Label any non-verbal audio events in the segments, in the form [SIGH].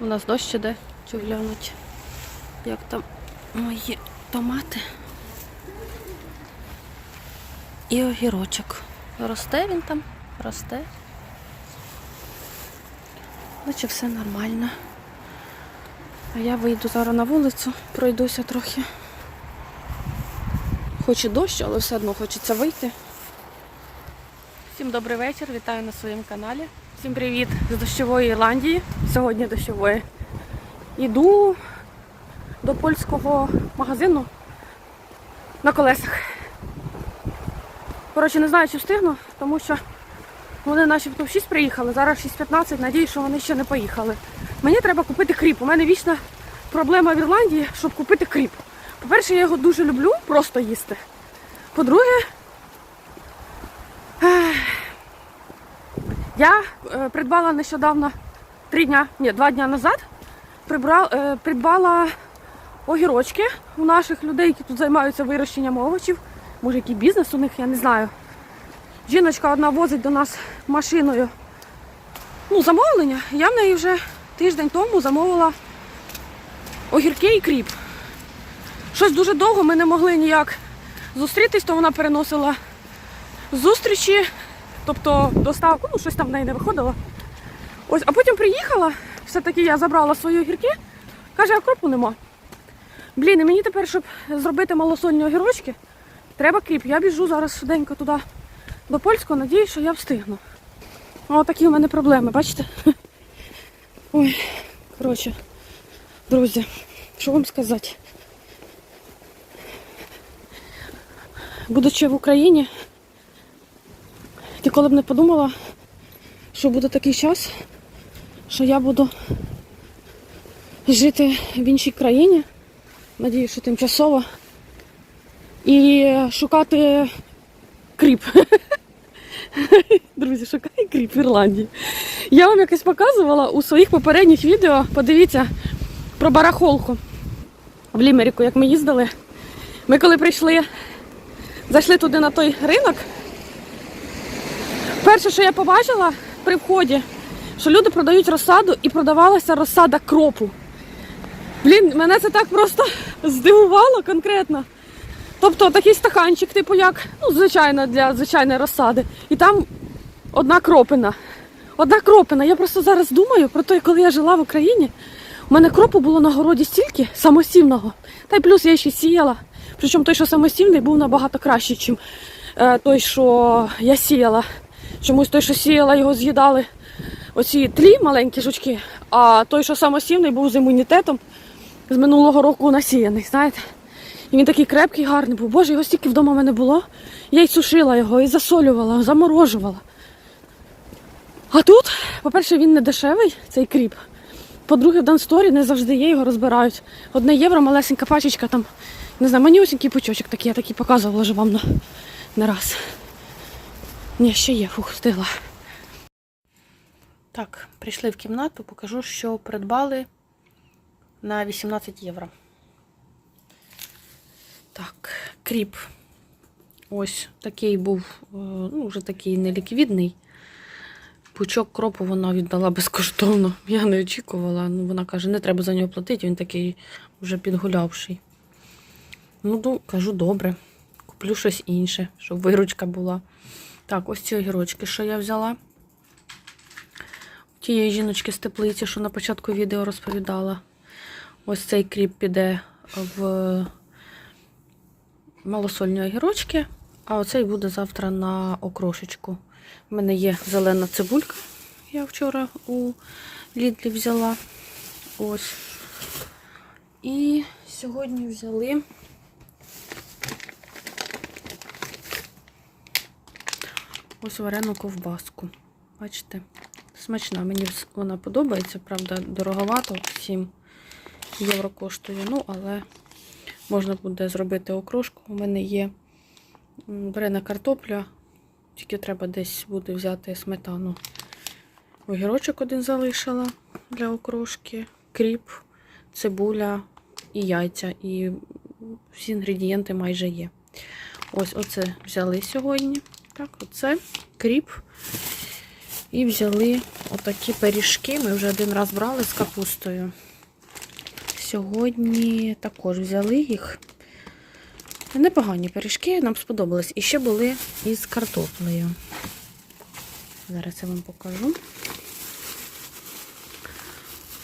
У нас дощ іде, чи глянуть, як там мої томати. І огірочок. Росте він там, росте. Наче все нормально. А я вийду зараз на вулицю, пройдуся трохи. Хоч і дощ, але все одно хочеться вийти. Всім добрий вечір, вітаю на своєму каналі. Всім привіт з дощової Ірландії. Сьогодні дощової. Іду до польського магазину на колесах. Коротше, не знаю, чи встигну, тому що вони начебто в 6 приїхали, зараз 6.15, надію, що вони ще не поїхали. Мені треба купити кріп. У мене вічна проблема в Ірландії, щоб купити кріп. По-перше, я його дуже люблю просто їсти. По-друге, я е, придбала нещодавно три дня, ні, два дня назад прибра- е, придбала огірочки у наших людей, які тут займаються вирощенням овочів. Може, який бізнес у них, я не знаю. Жіночка одна возить до нас машиною ну, замовлення. Я в неї вже тиждень тому замовила огірки і кріп. Щось дуже довго ми не могли ніяк зустрітись, то вона переносила зустрічі, тобто доставку, ну щось там в неї не виходило. Ось, а потім приїхала, все-таки я забрала свої огірки, каже, а кропу нема. Блін, і мені тепер, щоб зробити малосольні огірочки, треба кріп. Я біжу зараз швиденько туди до польського, надіюсь, що я встигну. Ось такі у мене проблеми, бачите? [LAUGHS] Ой, коротше, друзі, що вам сказати? Будучи в Україні, ніколи б не подумала, що буде такий час, що я буду жити в іншій країні, надіюсь, що тимчасово, і шукати кріп. Друзі, шукаю кріп в Ірландії. Я вам якось показувала у своїх попередніх відео, подивіться про барахолку в Лімеріку, як ми їздили. Ми коли прийшли, зайшли туди на той ринок. Перше, що я побачила при вході, що люди продають розсаду і продавалася розсада кропу. Блін, мене це так просто [LAUGHS] здивувало конкретно. Тобто такий стаканчик, типу як, ну, звичайно, для звичайної розсади. І там одна кропина. Одна кропина. Я просто зараз думаю про те, коли я жила в Україні, у мене кропу було на городі стільки самосівного. Та й плюс я ще сіяла. Причому той, що самосівний, був набагато кращий, ніж е, той, що я сіяла. Чомусь той, що сіяла, його з'їдали оці тлі маленькі жучки, а той, що самосівний, був з імунітетом з минулого року насіяний, знаєте. І він такий крепкий, гарний був. Боже, його стільки вдома в мене було. Я й сушила його, і засолювала, заморожувала. А тут, по-перше, він не дешевий, цей кріп. По-друге, в Дансторі не завжди є, його розбирають. Одне євро, малесенька пачечка там. Не знаю, манюсенький пучочок такий, я такий показувала вже вам на, раз. Ні, ще є, фух. Так, прийшли в кімнату, покажу, що придбали на 18 євро. Так, кріп. Ось такий був, е, ну, вже такий неліквідний. Пучок кропу вона віддала безкоштовно. [LAUGHS] Я не очікувала. Ну, вона каже, не треба за нього платити, він такий вже підгулявший. Ну, кажу, добре. Куплю щось інше, щоб виручка була. Так, ось ці огірочки, що я взяла. Тієї жіночки з теплиці, що на початку відео розповідала. Ось цей кріп піде в малосольні огірочки, а оцей буде завтра на окрошечку. У мене є зелена цибулька. Я вчора у Лідлі взяла. Ось. І сьогодні взяли ось варену ковбаску. Бачите? Смачна. Мені вона подобається, правда, дороговато, 7 євро коштує. Ну, але можна буде зробити окрошку. У мене є варена картопля, тільки треба десь буде взяти сметану. Огірочок один залишила для окрошки, кріп, цибуля і яйця. І всі інгредієнти майже є. Ось оце взяли сьогодні. Так, оце кріп І взяли отакі пиріжки. Ми вже один раз брали з капустою. Сьогодні також взяли їх. Непогані пиріжки, нам сподобались. І ще були із картоплею. Зараз я вам покажу.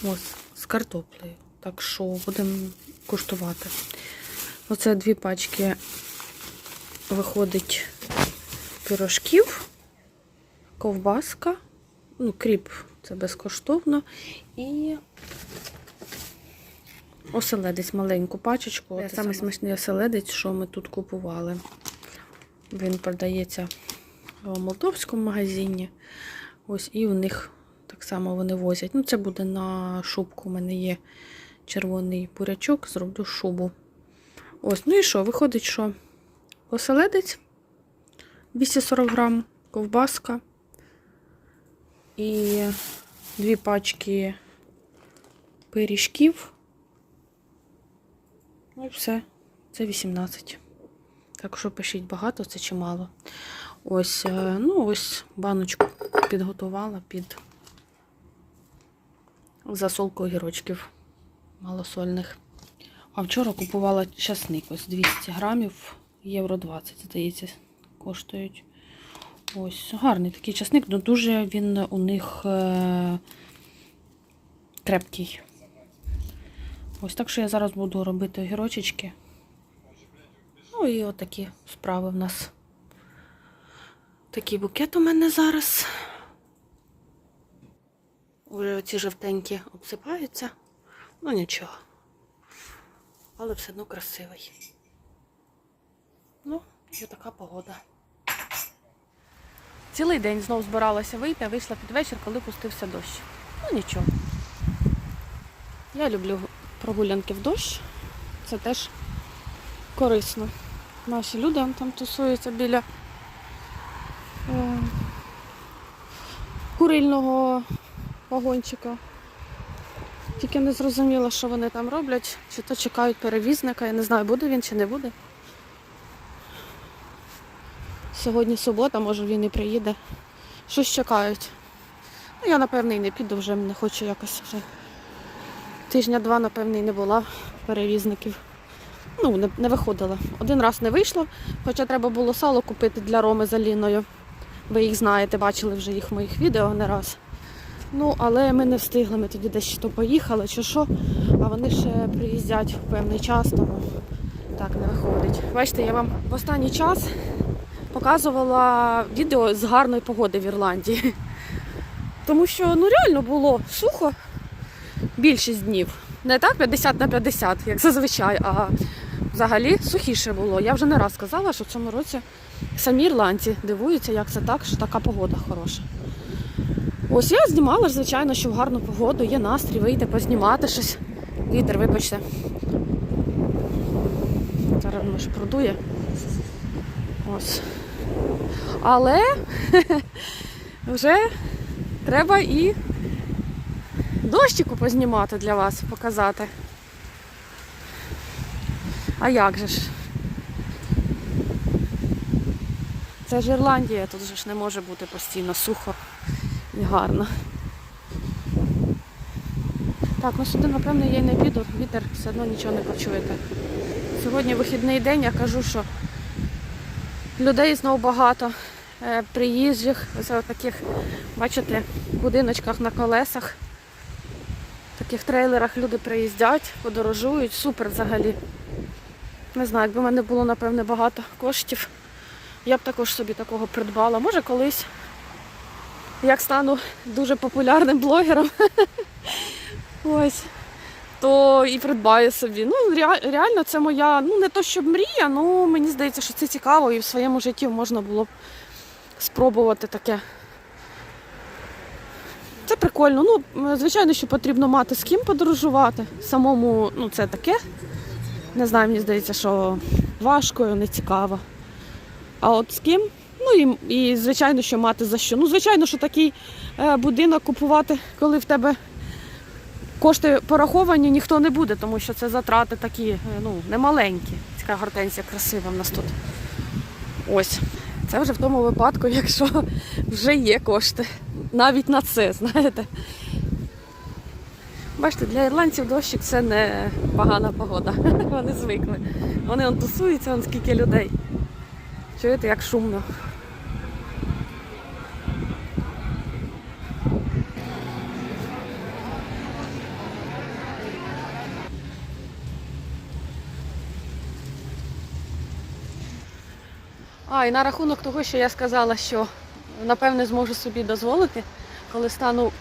Ось, з картоплею. Так що будемо куштувати. Оце дві пачки виходить пирожків, ковбаска, ну, кріп це безкоштовно. І оселедець маленьку пачечку. Це самий смачний оселедець, що ми тут купували. Він продається в молдовському магазині. Ось і у них так само вони возять. Ну, це буде на шубку. У мене є червоний бурячок, зроблю шубу. Ось, ну і що? Виходить, що оселедець 240 грам, ковбаска і дві пачки пиріжків. Ну і все. Це 18. Так що пишіть багато, це чи мало. Ось, е, ну, ось баночку підготувала під засолку огірочків малосольних. А вчора купувала часник, ось 200 грамів, євро 20, здається, коштують. Ось, гарний такий часник, але дуже він у них е- крепкий. Ось так що я зараз буду робити огірочечки. Ну і отакі справи в нас. Такий букет у мене зараз. Уже оці жовтенькі обсипаються. Ну нічого. Але все одно красивий. Ну, і така погода. Цілий день знов збиралася вийти, а вийшла під вечір, коли пустився дощ. Ну нічого. Я люблю прогулянки в дощ. Це теж корисно. Наші люди там тусуються біля е, курильного вагончика. Тільки не зрозуміла, що вони там роблять. Чи то чекають перевізника. Я не знаю, буде він чи не буде. Сьогодні субота, може він і приїде. Щось чекають. Ну, я, напевне, і не піду вже, не хочу якось вже. Тижня-два, напевне, і не була перевізників. Ну, не, не виходила. Один раз не вийшло, хоча треба було сало купити для Роми з Аліною. Ви їх знаєте, бачили вже їх в моїх відео не раз. Ну, але ми не встигли, ми тоді десь то поїхали, чи що, а вони ще приїздять в певний час, тому так не виходить. Бачите, я вам в останній час показувала відео з гарної погоди в Ірландії. Тому що ну реально було сухо більшість днів. Не так 50 на 50, як зазвичай, а взагалі сухіше було. Я вже не раз казала, що в цьому році самі ірландці дивуються, як це так, що така погода хороша. Ось я знімала, звичайно, що в гарну погоду є настрій вийти, познімати щось. Вітер, вибачте. Зараз продує. Ось. Але [LAUGHS] вже треба і дощику познімати для вас, показати. А як же ж? Це ж Ірландія, тут же ж не може бути постійно сухо і гарно. Так, ну сюди, напевно, я й не піду, вітер все одно нічого не почуєте. Сьогодні вихідний день, я кажу, що людей знову багато, приїжджих, ось таких, бачите, будиночках на колесах, в таких трейлерах люди приїздять, подорожують, супер взагалі. Не знаю, якби в мене було, напевне, багато коштів, я б також собі такого придбала. Може колись, як стану дуже популярним блогером, [LAUGHS] то і придбаю собі. Ну, реально, це моя, ну не то щоб мрія, ну мені здається, що це цікаво і в своєму житті можна було б спробувати таке. Це прикольно. Ну, звичайно, що потрібно мати з ким подорожувати. Самому, ну, це таке. Не знаю, мені здається, що важко, не цікаво. А от з ким? Ну і, і звичайно, що мати за що. Ну, звичайно, що такий е, будинок купувати, коли в тебе кошти пораховані, ніхто не буде, тому що це затрати такі, е, ну, немаленькі. Така гортензія красива в нас тут. Ось. Це вже в тому випадку, якщо вже є кошти. Навіть на це, знаєте. Бачите, для ірландців дощик це не погана погода. [LAUGHS] Вони звикли. Вони он тусуються, он скільки людей. Чуєте, як шумно. А, і на рахунок того, що я сказала, що напевне зможу собі дозволити, коли стану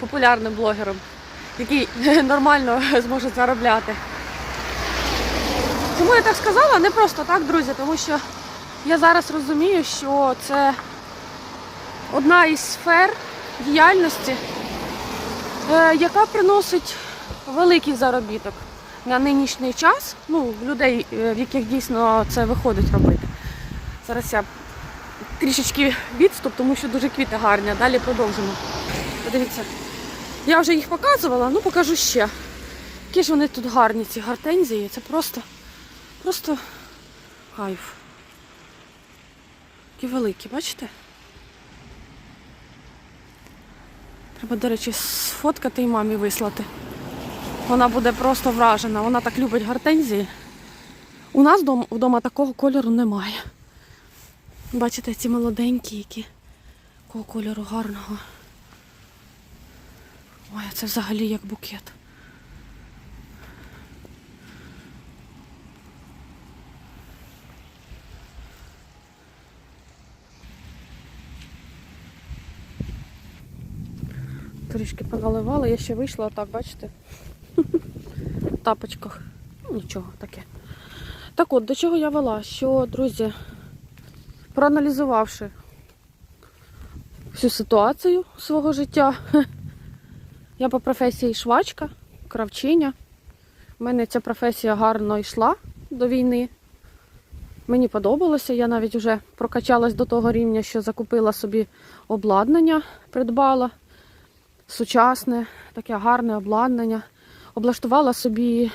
популярним блогером, який [LAUGHS] нормально зможе заробляти. Чому я так сказала? Не просто так, друзі, тому що я зараз розумію, що це одна із сфер діяльності, е, яка приносить великий заробіток на нинішній час. Ну, людей, е, в яких дійсно це виходить робити. Зараз я трішечки відступ, тому що дуже квіти гарні. Далі продовжимо. Подивіться. Я вже їх показувала, ну покажу ще. Які ж вони тут гарні, ці гортензії. Це просто, просто кайф. Такі великі, бачите? Треба, до речі, сфоткати і мамі вислати. Вона буде просто вражена. Вона так любить гортензії. У нас вдома, такого кольору немає. Бачите, ці молоденькі, які якого кольору гарного. Ой, це взагалі як букет. Трішки поналивала, я ще вийшла отак, бачите? В тапочках. Ну, нічого таке. Так от, до чого я вела? Що, друзі, проаналізувавши всю ситуацію свого життя, [LAUGHS] я по професії швачка, кравчиня. У мене ця професія гарно йшла до війни. Мені подобалося, я навіть вже прокачалась до того рівня, що закупила собі обладнання, придбала сучасне, таке гарне обладнання. Облаштувала собі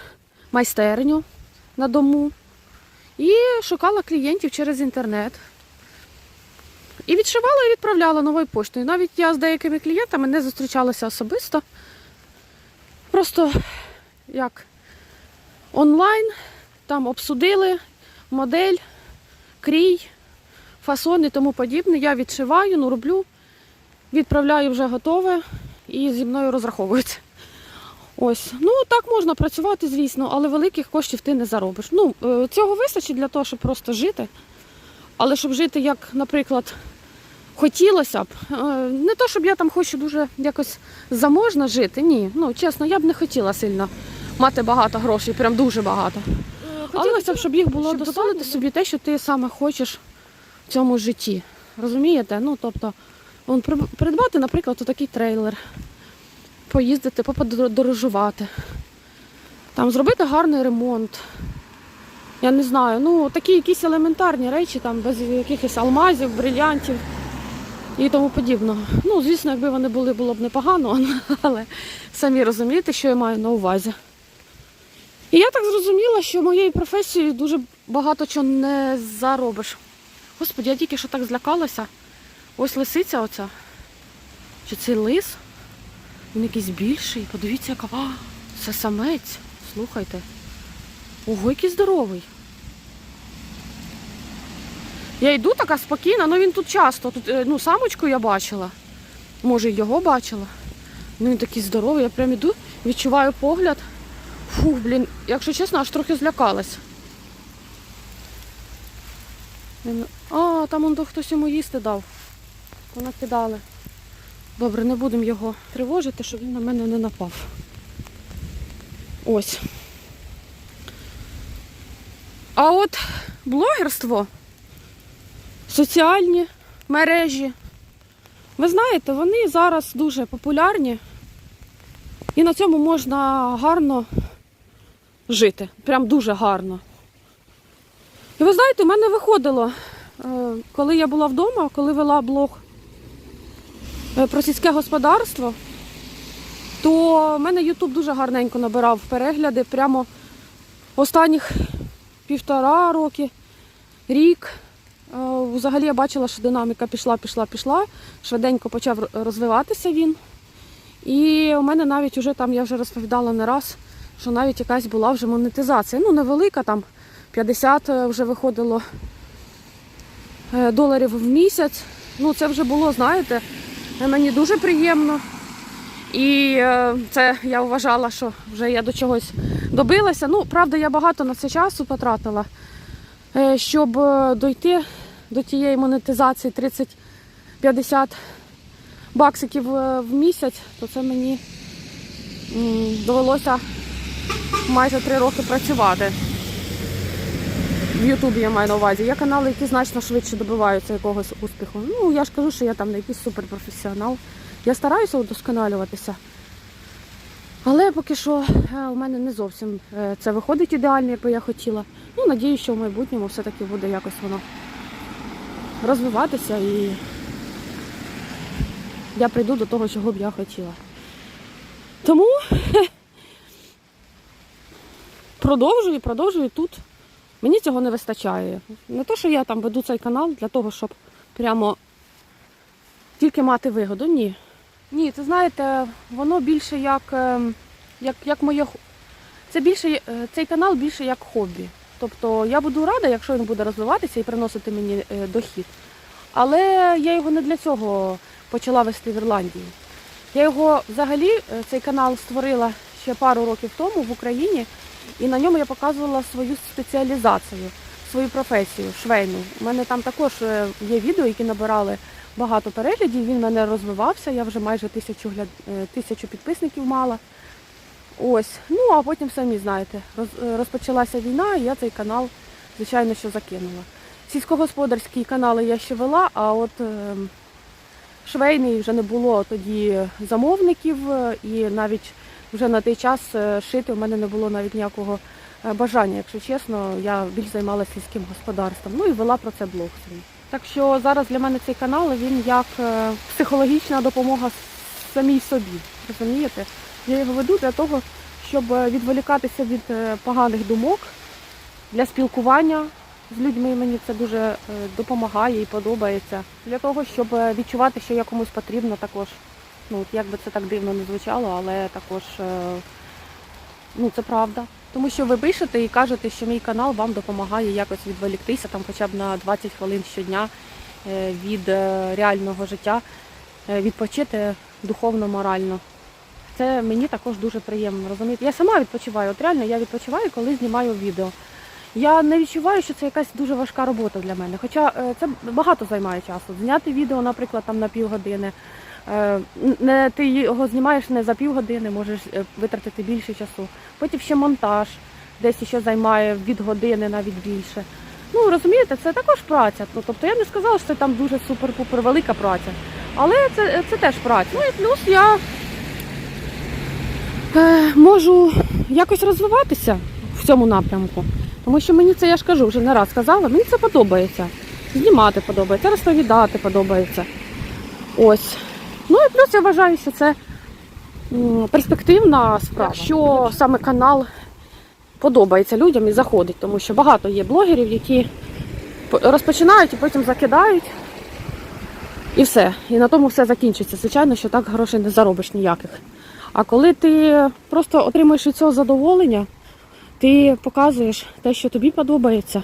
майстерню на дому і шукала клієнтів через інтернет. І відшивала і відправляла новою поштою. Навіть я з деякими клієнтами не зустрічалася особисто. Просто як онлайн, там обсудили модель, крій, фасон і тому подібне. Я відшиваю, ну роблю, відправляю вже готове і зі мною розраховуються. Ось, ну так можна працювати, звісно, але великих коштів ти не заробиш. Ну, е, цього вистачить для того, щоб просто жити. Але щоб жити, як, наприклад, хотілося б, е, не то, щоб я там хочу дуже якось заможно жити, ні. Ну, чесно, я б не хотіла сильно мати багато грошей, прям дуже багато. Хотілося б, щоб їх було щоб дозволити собі те, що ти саме хочеш в цьому житті. Розумієте? Ну, тобто, при- придбати, наприклад, такий трейлер, поїздити, поподорожувати, там зробити гарний ремонт. Я не знаю, ну такі якісь елементарні речі, там без якихось алмазів, брилянтів і тому подібного. Ну, звісно, якби вони були, було б непогано, [LAUGHS] але самі розумієте, що я маю на увазі. І я так зрозуміла, що моєю професією дуже багато чого не заробиш. Господи, я тільки що так злякалася. Ось лисиця оця. Чи це лис? Він якийсь більший. Подивіться, яка. А, це самець. Слухайте. Ого, який здоровий. Я йду така спокійна, але він тут часто. Тут, е, ну, самочку я бачила. Може, його бачила. Ну, він такий здоровий, я прям іду, відчуваю погляд. Фух, блін, якщо чесно, аж трохи злякалась. А, там он хтось йому їсти дав. Понакидали. Добре, не будемо його тривожити, щоб він на мене не напав. Ось. А от блогерство, соціальні мережі, ви знаєте, вони зараз дуже популярні. І на цьому можна гарно жити. Прям дуже гарно. І ви знаєте, у мене виходило, е, коли я була вдома, коли вела блог е, про сільське господарство, то в мене Ютуб дуже гарненько набирав перегляди прямо останніх півтора роки, рік. Взагалі я бачила, що динаміка пішла, пішла, пішла. Швиденько почав розвиватися він. І у мене навіть уже там, я вже розповідала не раз, що навіть якась була вже монетизація. Ну, невелика, там 50 вже виходило е, доларів в місяць. Ну, це вже було, знаєте, мені дуже приємно. І е, це я вважала, що вже я до чогось добилася. Ну, правда, я багато на це часу потратила, е, щоб е, дойти до тієї монетизації 30-50 баксиків в місяць, то це мені довелося майже три роки працювати. В Ютубі я маю на увазі. Є канали, які значно швидше добиваються якогось успіху. Ну, я ж кажу, що я там не якийсь суперпрофесіонал. Я стараюся удосконалюватися. Але поки що е, у мене не зовсім е, це виходить ідеально, як би я хотіла. Ну, надіюсь, що в майбутньому все-таки буде якось воно розвиватися і я прийду до того, чого б я хотіла. Тому [LAUGHS] продовжую, продовжую тут. Мені цього не вистачає. Не то, що я там веду цей канал для того, щоб прямо тільки мати вигоду. Ні. Ні, це знаєте, воно більше як, ем, як, як моє. Це більше, е, цей канал більше як хобі. Тобто я буду рада, якщо він буде розвиватися і приносити мені е, дохід. Але я його не для цього почала вести в Ірландії. Я його взагалі, е, цей канал створила ще пару років тому в Україні, і на ньому я показувала свою спеціалізацію, свою професію швейну. У мене там також е, є відео, які набирали багато переглядів. Він в мене розвивався. Я вже майже тисячу гляд... е, тисячу підписників мала. Ось. Ну а потім самі знаєте, е, розпочалася війна, і я цей канал, звичайно, що закинула. Сільськогосподарські канали я ще вела, а от швейний вже не було тоді замовників, і навіть вже на той час е, шити у мене не було навіть ніякого е, бажання, якщо чесно, я більш займалася сільським господарством. Ну і вела про це блог. Так що зараз для мене цей канал він як е, психологічна допомога самій собі. Розумієте? Я його веду для того, щоб відволікатися від поганих думок для спілкування з людьми. Мені це дуже допомагає і подобається. Для того, щоб відчувати, що я комусь потрібна також. Ну, як би це так дивно не звучало, але також е, ну, це правда. Тому що ви пишете і кажете, що мій канал вам допомагає якось відволіктися там хоча б на 20 хвилин щодня е, від е, реального життя, відпочити духовно, морально. Це мені також дуже приємно, розумієте? Я сама відпочиваю. От реально я відпочиваю, коли знімаю відео. Я не відчуваю, що це якась дуже важка робота для мене. Хоча це багато займає часу. Зняти відео, наприклад, там на півгодини. Е, Не, ти його знімаєш не за півгодини, можеш е, витратити більше часу. Потім ще монтаж, десь ще займає від години, навіть більше. Ну розумієте, це також праця. Ну, тобто я не сказала, що це там дуже супер-пупер велика праця. Але це, це теж праця. Ну і плюс я е, можу якось розвиватися в цьому напрямку. Тому що мені це, я ж кажу, вже не раз казала, мені це подобається. Знімати подобається, розповідати подобається. Ось. Ну і плюс я вважаю, що це перспективна справа. Якщо саме канал подобається людям і заходить, тому що багато є блогерів, які розпочинають і потім закидають. І все. І на тому все закінчиться. Звичайно, що так грошей не заробиш ніяких. А коли ти просто отримуєш від цього задоволення, ти показуєш те, що тобі подобається.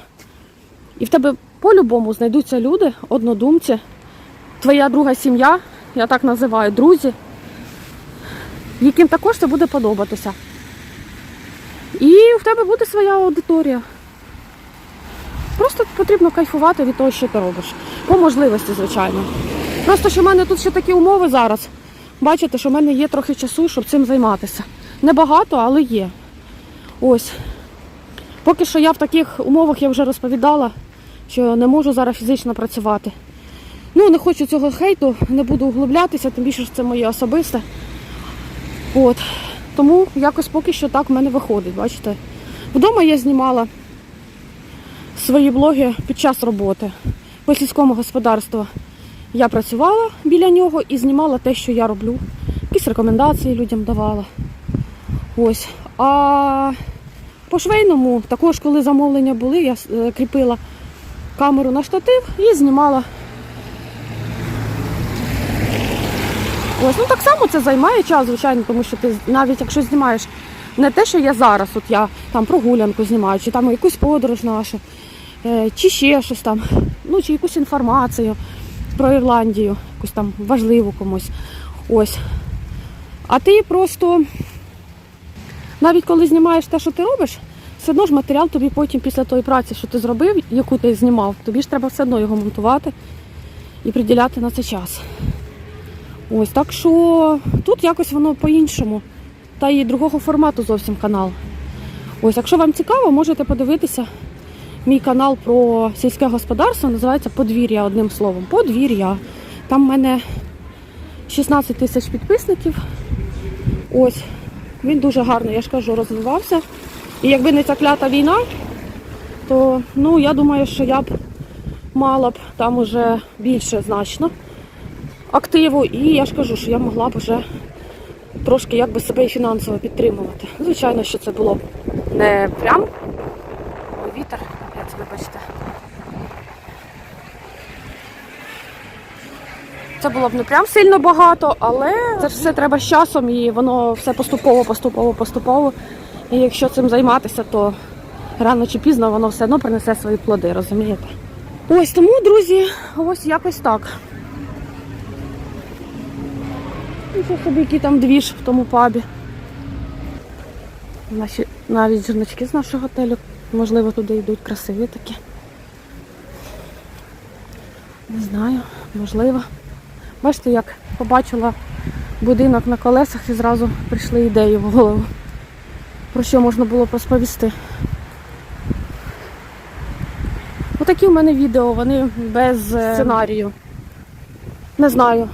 І в тебе по-любому знайдуться люди, однодумці, твоя друга сім'я, я так називаю, друзі, яким також це буде подобатися. І в тебе буде своя аудиторія. Просто потрібно кайфувати від того, що ти робиш. По можливості, звичайно. Просто що в мене тут ще такі умови зараз. Бачите, що в мене є трохи часу, щоб цим займатися. Небагато, але є. Ось. Поки що я в таких умовах я вже розповідала, що не можу зараз фізично працювати. Ну, не хочу цього хейту, не буду углублятися, тим більше що це моє особисте. От. Тому якось поки що так в мене виходить, бачите. Вдома я знімала свої блоги під час роботи по сільському господарству. Я працювала біля нього і знімала те, що я роблю. Якісь рекомендації людям давала. Ось. А по швейному, також коли замовлення були, я е, кріпила камеру на штатив і знімала. Ось, ну так само це займає час, звичайно, тому що ти навіть якщо знімаєш не те, що я зараз, от я там прогулянку знімаю, чи там якусь подорож нашу, е, чи ще щось там, ну чи якусь інформацію про Ірландію, якусь там важливу комусь. Ось. А ти просто, навіть коли знімаєш те, що ти робиш, все одно ж матеріал тобі потім після тої праці, що ти зробив, яку ти знімав, тобі ж треба все одно його монтувати і приділяти на це час. Ось так що тут якось воно по-іншому. Та і другого формату зовсім канал. Ось, якщо вам цікаво, можете подивитися мій канал про сільське господарство, називається Подвір'я одним словом. Подвір'я. Там в мене 16 тисяч підписників. Ось, він дуже гарно, я ж кажу, розвивався. І якби не ця клята війна, то ну, я думаю, що я б мала б там уже більше значно активу, і я ж кажу, що я могла б вже трошки якби себе і фінансово підтримувати. Звичайно, що це було не прям вітер, як це вибачте. Це було б не прям сильно багато, але це все треба з часом і воно все поступово, поступово, поступово. І якщо цим займатися, то рано чи пізно воно все одно принесе свої плоди, розумієте? Ось тому, друзі, ось якось так. Нічого собі, який там двіж в тому пабі. Наші навіть жіночки з нашого готелю, можливо, туди йдуть красиві такі. Не знаю, можливо. Бачите, як побачила будинок на колесах і зразу прийшли ідеї в голову. Про що можна було б розповісти. Отакі в мене відео, вони без е, сценарію. Не знаю.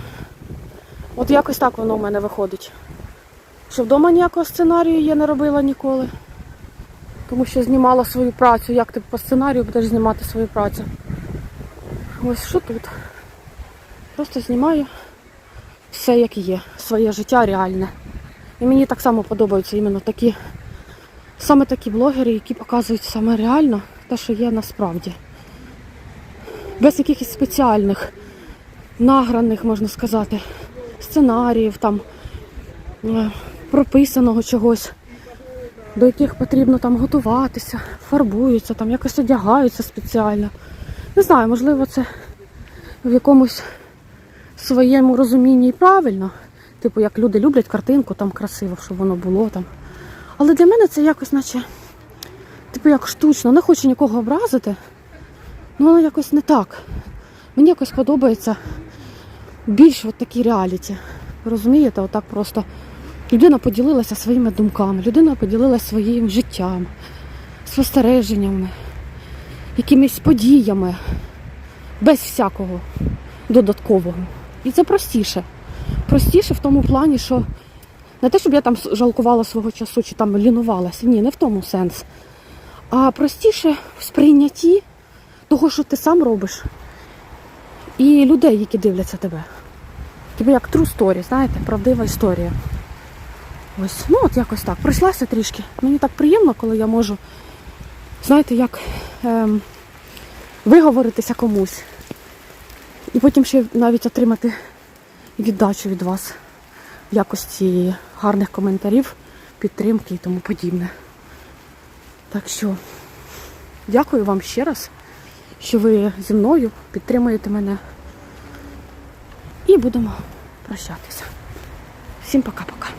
От якось так воно в мене виходить. Що вдома ніякого сценарію я не робила ніколи. Тому що знімала свою працю. Як ти по сценарію будеш знімати свою працю? Ось що тут. Просто знімаю все як є, своє життя реальне. І мені так само подобаються іменно такі, саме такі блогери, які показують саме реально те, що є насправді. Без якихось спеціальних, награних, можна сказати, сценаріїв, там, е, прописаного чогось, до яких потрібно там готуватися, фарбуються, там якось одягаються спеціально. Не знаю, можливо, це в якомусь своєму розумінні і правильно. Типу, як люди люблять картинку, там красиво, щоб воно було там. Але для мене це якось, наче, типу, як штучно. Не хочу нікого образити. Ну, воно якось не так. Мені якось подобається більш от такі реаліті. Розумієте, отак просто людина поділилася своїми думками, людина поділилася своїм життям, спостереженнями, якимись подіями, без всякого додаткового. І це простіше. Простіше в тому плані, що не те, щоб я там жалкувала свого часу чи там лінувалася. Ні, не в тому сенс. А простіше в сприйнятті того, що ти сам робиш, і людей, які дивляться тебе. Типу як true story, знаєте, правдива історія. Ось, ну от якось так. Пройшлася трішки. Мені так приємно, коли я можу, знаєте, як ем, виговоритися комусь. І потім ще навіть отримати віддачу від вас в якості гарних коментарів, підтримки і тому подібне. Так що дякую вам ще раз, що ви зі мною підтримуєте мене. І будемо прощатися. Всім пока-пока.